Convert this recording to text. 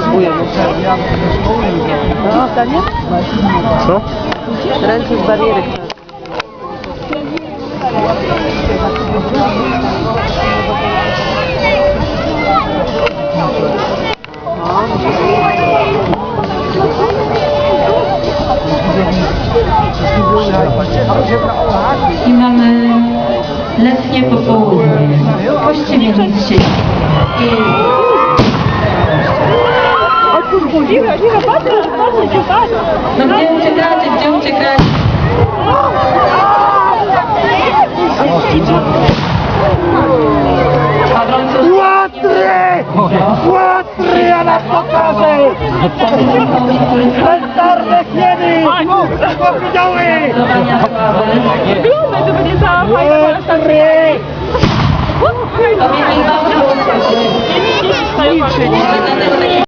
Zbujemy. No, ostatnie? Co? Ręce z barierek. I mamy letnie popołudnie. Nic się I no gdzie uciekacie, gdzie uciekacie? Łatry! Łatry, ja nam pokażę! Cmentarne hieny! Powiedziały! budowania sławy. Łatry! To 生日。可以吃，可。